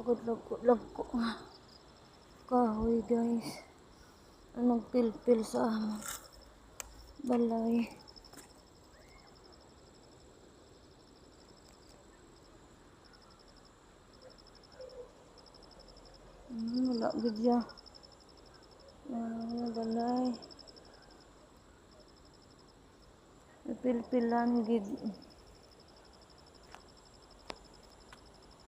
Pagod lag ko. Kahoy guys. Anong pilpil sa amon. Balay. Hmm, wala gid. Ah, balay. Pilpilan gid.